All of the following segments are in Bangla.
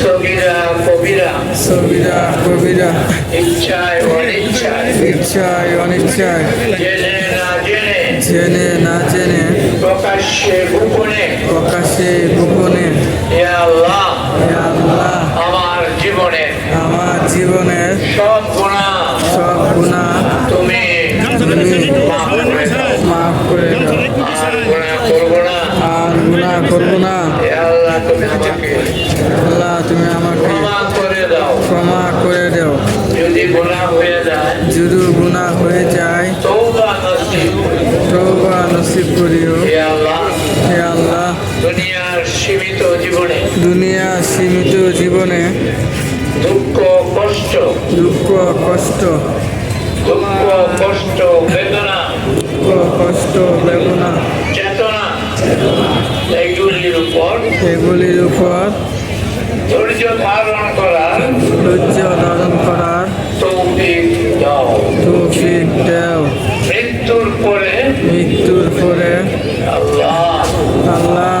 সগিরা কবিরা সবিরা কবিরা ইচ্ছায় অনিচ্ছায় ইচ্ছায় অনিচ্ছায় জেনে না জেনে জেনে না জেনে প্রকাশ্যে গোপনে প্রকাশে গোপনে হে আল্লাহ হে আল্লাহ আমার জীবনে আমার জীবনের সব গুণা সব গুণা তুমি তুমি মাফ করে দাও মাফ করে দাও আর গুণা করব না আর গুণা করব না হে আল্লাহ তুমি আমাকে আল্লাহ তুমি আমাকে ক্ষমা করে দাও। যদি গুণা হয়ে যায় তৌবা নসিব করিও। হে আল্লাহ হে আল্লাহ দুনিয়ার সীমিত জীবনে দুনিয়া সীমিত জীবনে দুঃখ কষ্ট দুঃখ কষ্ট দুঃখ কষ্ট বেদনা দুঃখ কষ্ট বেদনা এগুলির উপর ধৈর্য ধারণ করার ধৈর্য ধারণ করার তৌফিক দাও। তৌফিক দেও। মৃত্যুর পরে মৃত্যুর পরে আল্লাহ আল্লাহ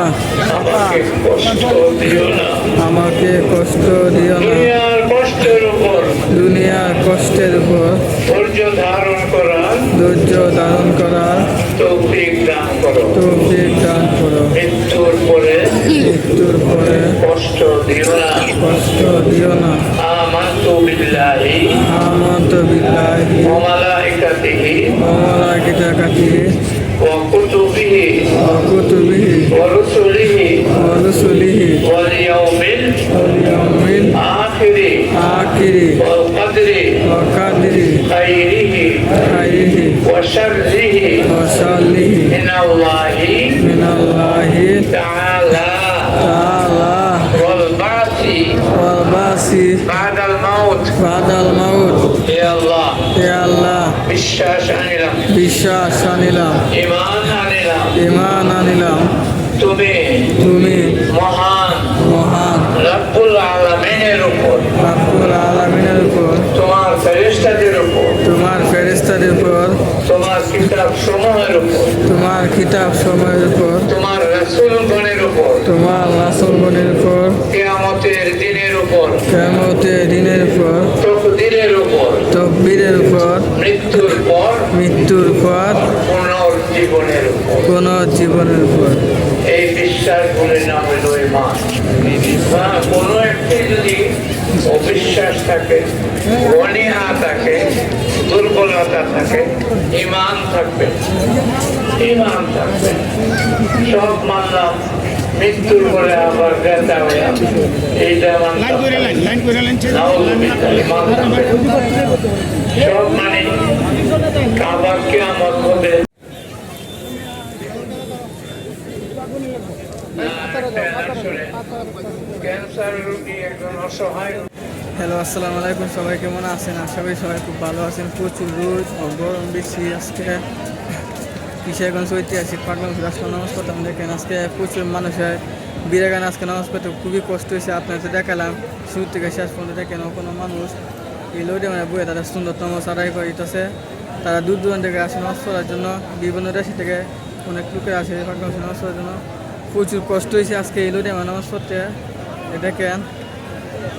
আমাকে কষ্ট দিও না। আমাকে কষ্ট দিও না। দুনিয়ার কষ্টের উপর দুনিয়ার কষ্টের উপর ধৈর্য ধারণ করার ধৈর্য ধারণ করার তৌফিক দান করো। তৌফিক দান করো। মৃত্যুর পরে মৃত্যুর পরে কষ্ট দিও না। কষ্ট দিও না। আমান্তু বিল্লাহি। আমন্ত বিল্লাহি। ওয়া মালাইকাতিহি। অমলাকিতা কাটি ওয়া কুতুবিহি। ওয়া রুসুলিহি। অরসুলিহি ওয়াল ইয়াউমিল অলিয়মিল আখিরি। ওয়াল কদরি। অকাদিরি খাইরিহি। খাইরিহি। ওয়া শাররিহি। মিনাল্লাহি। মিনাল্লাহি। তাআলা। বিশ্বাস আনিলাম। ইমান আনিলাম। তুমি তুমি মহান। মহান। রব্বুল আলমিনের উপর। রাব্বুল আলামিনের উপর। তোমার ফেরেস্তাদের উপর। তোমার ফেরেস্তাদের উপর। তোমার কিতাব সমূহের উপর। তোমার কিতাব সময়ের উপর। তোমার রসুলগণের উপর। তোমার রাসলগণের উপর। কেয়ামতের দিনের উপর। কেমতের দিনের উপর। তকবীরের উপর মৃত্যুর পর মৃত্যুর পর পুনর্জীবনের উপর। কোন জীবনের উপর। এই বিশ্বাসগুলির নাম হইল ইমান কোনো একটি যদি অবিশ্বাস থাকে অনীহা থাকে দুর্বলতা থাকে ইমান থাকবে। ইমান থাকবে। সব মানলাম। মৃত্যুর পরে আবার হয়ে এইটা সব মানে হবে। একজন হ্যালো আসসালামু আলাইকুম। সবাই কেমন আছেন? আশা করি সবাই খুব ভালো আছেন। প্রচুর রোদ ও গরম বেশি আজকে। কিশোরগঞ্জ ঐতিহাসিক পাটগঞ্জ রাষ্ট্র নামাজ পড়তাম দেখেন আজকে প্রচুর মানুষ হয়। বিরাগান আজকে নামাজ পড়তে খুবই কষ্ট হয়েছে। আপনাদের দেখালাম, শুরু থেকে শেষ পর্যন্ত দেখেন কোনো মানুষ এই লোডে মানে বইয়ে তারা সুন্দর নামাজ আদায় করিতেছে তারা দূর দূরান্ত থেকে আসে নামাজ পড়ার জন্য, বিভিন্ন দেশ থেকে অনেক লোকের আসে পাটগঞ্জ নামাজ পড়ার জন্য। প্রচুর কষ্ট হয়েছে আজকে এই লোডে আমার নামাজ পড়তে। দেখেন,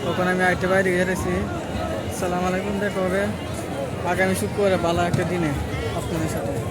ওখানে আমি আরেকটা বাইরে গেছি সালাম আলাইকুম, দেখা হবে। আগামী শুক্রবারে ভালো একটা দিনে আপনাদের সাথে।